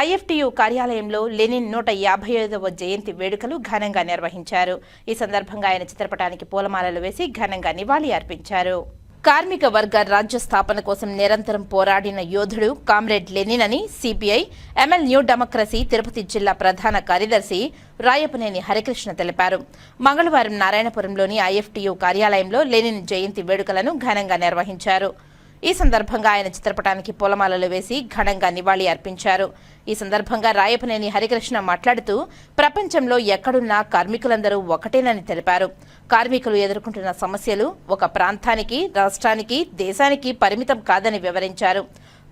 IFTU కార్యాలయంలో Lenin నూట యాభై ఐదవ జయంతి వేడుకలు ఘనంగా నిర్వహించారు. ఈ సందర్భంగా ఆయన చిత్రపటానికి పూలమాలలు వేసి ఘనంగా నివాళి అర్పించారు. కార్మిక వర్గ రాజ్య స్థాపన కోసం నిరంతరం పోరాడిన యోధుడు కామ్రేడ్ లెనిన్ అని CPI ML new democracy Tirupati జిల్లా ప్రధాన కార్యదర్శి రాయపనేని హరికృష్ణ తెలిపారు. మంగళవారం నారాయణపురంలోని ఐఎఫ్టియు కార్యాలయంలో లెనిన్ జయంతి వేడుకలను ఘనంగా నిర్వహించారు. ఈ సందర్భంగా ఆయన చిత్రపటానికి పూలమాలలు వేసి ఘనంగా నివాళి అర్పించారు. ఈ సందర్భంగా రాయపనేని హరికృష్ణ మాట్లాడుతూ ప్రపంచంలో ఎక్కడున్నా కార్మికులందరూ ఒకటేనని తెలిపారు. కార్మికులు ఎదుర్కొంటున్న సమస్యలు ఒక ప్రాంతానికి రాష్ట్రానికి దేశానికి పరిమితం కాదని వివరించారు.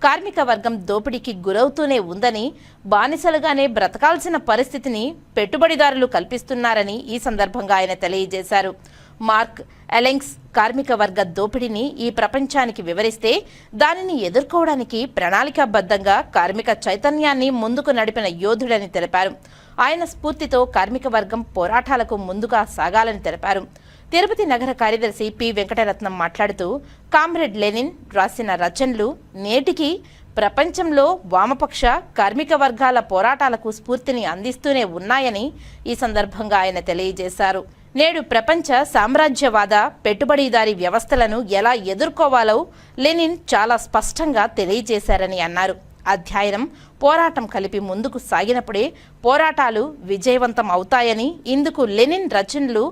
కార్మిక వర్గం దోపిడీకి గురవుతూనే ఉందని బానిసలుగానే బ్రతకాల్సిన పరిస్థితిని పెట్టుబడిదారులు కల్పిస్తున్నారని ఈ సందర్భంగా ఆయన తెలియజేశారు. మార్క్ ఎలెంగ్స్ కార్మిక వర్గ దోపిడీని ఈ ప్రపంచానికి వివరిస్తే దానిని ఎదుర్కోవడానికి ప్రణాళికాబద్ధంగా కార్మిక చైతన్యాన్ని ముందుకు నడిపిన యోధుడని తెలిపారు. ఆయన స్ఫూర్తితో కార్మిక వర్గం పోరాటాలకు ముందుగా సాగాలని తెలిపారు. తిరుపతి నగర కార్యదర్శి పి. వెంకటరత్నం మాట్లాడుతూ కామ్రేడ్ లెనిన్ రాసిన రచనలు నేటికి ప్రపంచంలో వామపక్ష కార్మిక వర్గాల పోరాటాలకు స్ఫూర్తిని అందిస్తూనే ఉన్నాయని ఈ సందర్భంగా ఆయన తెలియజేశారు. నేడు ప్రపంచ సామ్రాజ్యవాద పెట్టుబడిదారీ వ్యవస్థలను ఎలా ఎదుర్కోవాలో లెనిన్ చాలా స్పష్టంగా తెలియజేశారని అన్నారు. అధ్యయనం పోరాటం కలిపి ముందుకు సాగినప్పుడే పోరాటాలు విజయవంతం అవుతాయని ఇందుకు లెనిన్ రచనలు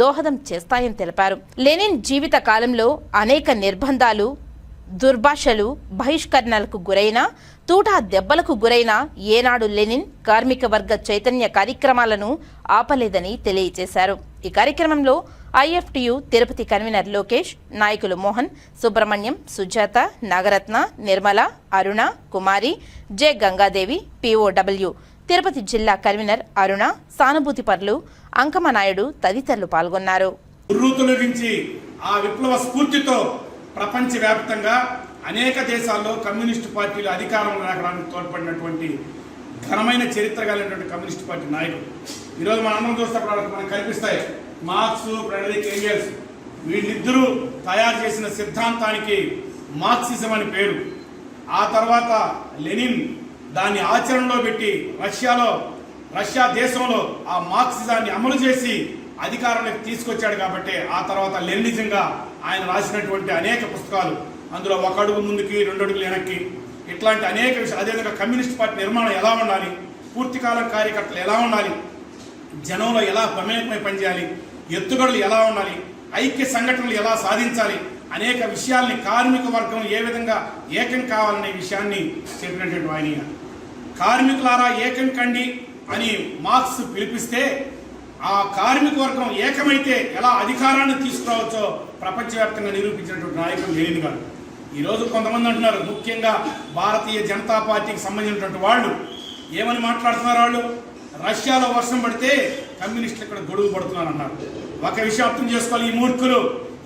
దోహదం చేస్తాయని తెలిపారు. లెనిన్ జీవిత కాలంలో అనేక నిర్బంధాలు దుర్భాషలు బహిష్కరణలకు గురైన తూటా దెబ్బలకు గురైన ఏనాడు లెనిన్ కార్మిక వర్గ చైతన్య కార్యక్రమాలను ఆపలేదని తెలియజేశారు. ఈ కార్యక్రమంలో ఐఎఫ్టియు తిరుపతి కన్వీనర్ లోకేష్ నాయకులు మోహన్ సుబ్రహ్మణ్యం సుజాత నాగరత్న నిర్మల అరుణ కుమారి జె గంగాదేవి పిఓడబ్ల్యూ. తిరుపతి జిల్లా కన్వీనర్ అరుణ సానుభూతి పరులు అంకమనాయుడు తదితరులు పాల్గొన్నారు. ఉర్రూతులగించి ఆ విప్లవ స్ఫూర్తితో ప్రపంచవ్యాప్తంగా అనేక దేశాల్లో కమ్యూనిస్టు పార్టీలు అధికారంలో రాకడానికి తోడ్పడినటువంటి ఘనమైన చరిత్ర కలిగినటువంటి కమ్యూనిస్టు పార్టీ నాయకుడు. ఈరోజు మనందరం చూసినప్పుడు వాళ్ళకి మనకు కనిపిస్తాయి మార్క్స్ ఫ్రెడరిక్ ఏంజల్స్ వీళ్ళిద్దరూ తయారు చేసిన సిద్ధాంతానికి మార్క్సిజం అని పేరు. ఆ తర్వాత లెనిన్ దాన్ని ఆచరణలో పెట్టి రష్యాలో రష్యా దేశంలో ఆ మార్క్సిజాన్ని అమలు చేసి అధికారంలోకి తీసుకొచ్చాడు కాబట్టి ఆ తర్వాత లెనిజంగా ఆయన రాసినటువంటి అనేక పుస్తకాలు. అందులో ఒక అడుగు ముందుకి రెండు అడుగులు వెనక్కి. ఇట్లాంటి అనేక విషయాలు అదేవిధంగా కమ్యూనిస్ట్ పార్టీ నిర్మాణం ఎలా ఉండాలి? పూర్తికాలం కార్యకర్తలు ఎలా ఉండాలి? జనంలో ఎలా ప్రమేయమై పనిచేయాలి? ఎత్తుగడలు ఎలా ఉండాలి? ఐక్య సంఘటనలు ఎలా సాధించాలి? అనేక విషయాల్ని కార్మిక వర్గం ఏ విధంగా ఏకం కావాలనే విషయాన్ని చెప్పినటువంటి ఆయన కార్మికులారా ఏకం కండి అని మార్క్స్ పిలిపిస్తే ఆ కార్మిక వర్గం ఏకమైతే ఎలా అధికారాన్ని తీసుకురావచ్చో ప్రపంచవ్యాప్తంగా నిరూపించినటువంటి నాయకుడు లెనిన్ గారు ఈరోజు కొంతమంది అంటున్నారు ముఖ్యంగా భారతీయ జనతా పార్టీకి సంబంధించినటువంటి వాళ్ళు ఏమని మాట్లాడుతున్నారు వాళ్ళు? రష్యాలో వర్షం పడితే కమ్యూనిస్టులు ఇక్కడ గొడుగు పడుతున్నారు అన్నారు ఒక విషయం అర్థం చేసుకోవాలి ఈ మూర్ఖులు.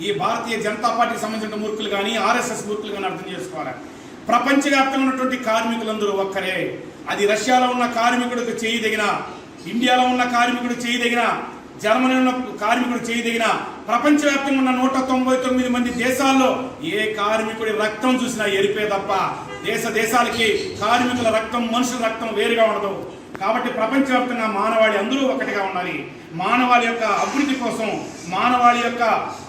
ఈ భారతీయ జనతా పార్టీకి సంబంధించిన మూర్ఖులు కానీ ఆర్ఎస్ఎస్ మూర్ఖులు కానీ అర్థం చేసుకోవాలి. ప్రపంచవ్యాప్తంగా ఉన్నటువంటి కార్మికులందరూ ఒక్కరే. అది రష్యాలో ఉన్న కార్మికుడికి చేయదగిన ఇండియాలో ఉన్న కార్మికుడు చేయదగిన జర్మనీ ఉన్న కార్మికుడు చేయదగిన ప్రపంచవ్యాప్తంగా ఉన్న నూట తొంభై తొమ్మిది మంది దేశాల్లో ఏ కార్మికుడి రక్తం చూసినా ఎరిపే తప్ప దేశ దేశాలకి కార్మికుల రక్తం మనుషుల రక్తం వేరుగా ఉండదు. కాబట్టి ప్రపంచవ్యాప్తంగా మానవాళి అందరూ ఒకటిగా ఉండాలి. మానవాళి యొక్క అభివృద్ధి కోసం మానవాళి యొక్క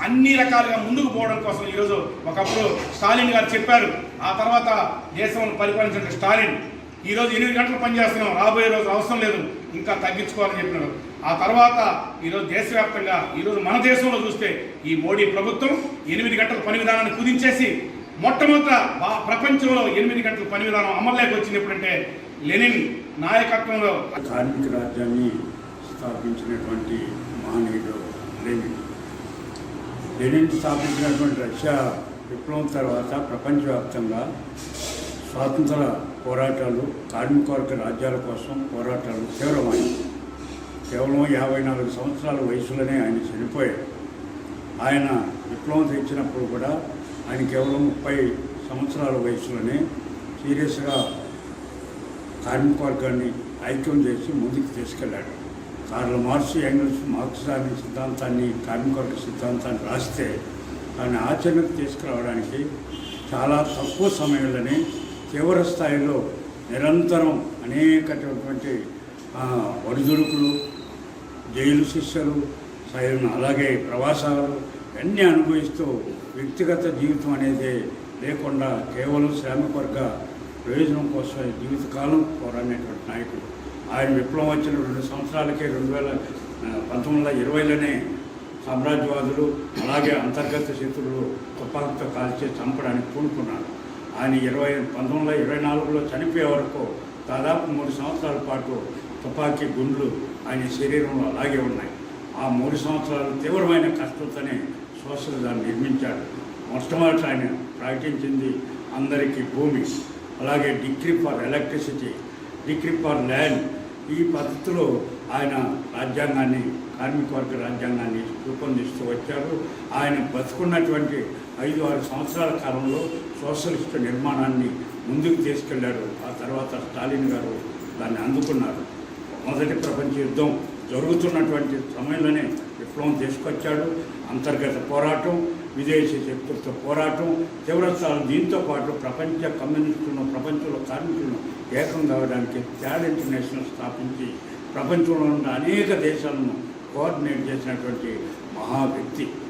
అన్ని రకాలుగా ముందుకు పోవడం కోసం ఈరోజు ఒకప్పుడు స్టాలిన్ గారు చెప్పారు. ఆ తర్వాత దేశం పరిపాలించిన స్టాలిన్ ఈరోజు ఎనిమిది గంటలు పనిచేస్తున్నాం రాబోయే రోజు అవసరం లేదు ఇంకా తగ్గించుకోవాలని చెప్పినారు. ఆ తర్వాత ఈరోజు దేశవ్యాప్తంగా ఈరోజు మన దేశంలో చూస్తే ఈ మోడీ ప్రభుత్వం ఎనిమిది గంటల పని విధానాన్ని కుదించేసి మొట్టమొదట ప్రపంచంలో ఎనిమిది గంటల పని విధానం అమల్లోకి వచ్చింది ఎప్పుడంటే లెనిన్ నాయకత్వంలో కార్మిక రాజ్యాన్ని స్థాపించినటువంటి మహనీయుడు లెనిన్. లెనిన్ స్థాపించినటువంటి రష్యా విప్లవం తర్వాత ప్రపంచవ్యాప్తంగా స్వాతంత్ర పోరాటాలు కార్మికవర్గ రాజ్యాల కోసం పోరాటాలు తీవ్రమైనవి. కేవలం యాభై నాలుగు సంవత్సరాల వయసులోనే ఆయన చనిపోయాడు ఆయన విప్లవం తెచ్చినప్పుడు కూడా ఆయన కేవలం ముప్పై సంవత్సరాల వయసులోనే సీరియస్గా కార్మిక వర్గాన్ని ఐక్యం చేసి ముందుకు తీసుకెళ్ళాడు. కార్ల మార్క్స్ ఎంగిల్స్ మార్క్సాన్ని సిద్ధాంతాన్ని కార్మికవర్గ సిద్ధాంతాన్ని రాస్తే దాన్ని ఆచరణకు తీసుకురావడానికి చాలా తక్కువ సమయంలోనే తీవ్ర స్థాయిలో నిరంతరం అనేకటువంటి ఆ, ఒడిదుడుకులు జైలు శిక్షలు సైన్ అలాగే ప్రవాసాలు అన్నీ అనుభవిస్తూ వ్యక్తిగత జీవితం అనేది లేకుండా కేవలం శ్రామిక వర్గ ప్రయోజనం కోసం జీవితకాలం పోరాడినటువంటి నాయకుడు. ఆయన విప్లవం వచ్చిన రెండు సంవత్సరాలకే రెండు వేల పంతొమ్మిది వందల ఇరవైలోనే సామ్రాజ్యవాదులు అలాగే అంతర్గత శత్రువులు తుపాకుతో కాల్చి చంపడానికి పూనుకున్నారు. ఆయన ఇరవై పంతొమ్మిది వందల ఇరవై నాలుగులో చనిపోయే వరకు దాదాపు మూడు సంవత్సరాల పాటు తుపాకీ గుండ్లు ఆయన శరీరంలో అలాగే ఉన్నాయి. ఆ మూడు సంవత్సరాలు తీవ్రమైన కష్టంతోనే సోషలిజాన్ని నిర్మించాడు. మొట్టమొదటి ఆయన ప్రకటించింది అందరికీ భూమి. అలాగే degree for electricity degree for land. ఈ పద్ధతిలో ఆయన రాజ్యాంగాన్ని కార్మిక వర్గ రాజ్యాంగాన్ని రూపొందిస్తూ వచ్చారు. ఆయన బతుకున్నటువంటి ఐదు ఆరు సంవత్సరాల కాలంలో సోషలిస్ట్ నిర్మాణాన్ని ముందుకు తీసుకెళ్ళారు. ఆ తర్వాత స్టాలిన్ గారు దాన్ని అందుకున్నారు. మొదటి ప్రపంచ యుద్ధం జరుగుతున్నటువంటి సమయంలోనే విప్లవం తీసుకొచ్చాడు. అంతర్గత పోరాటం విదేశీ శక్తులతో పోరాటం తీవ్రస్థానం దీంతో పాటు ప్రపంచ కమ్యూనిస్టులను ప్రపంచంలో కార్మికులను ఏకం కావడానికి త్యాడ్ ఇంటర్నేషనల్ స్థాపించి ప్రపంచంలో ఉన్న అనేక దేశాలను కోఆర్డినేట్ చేసినటువంటి మహా వ్యక్తి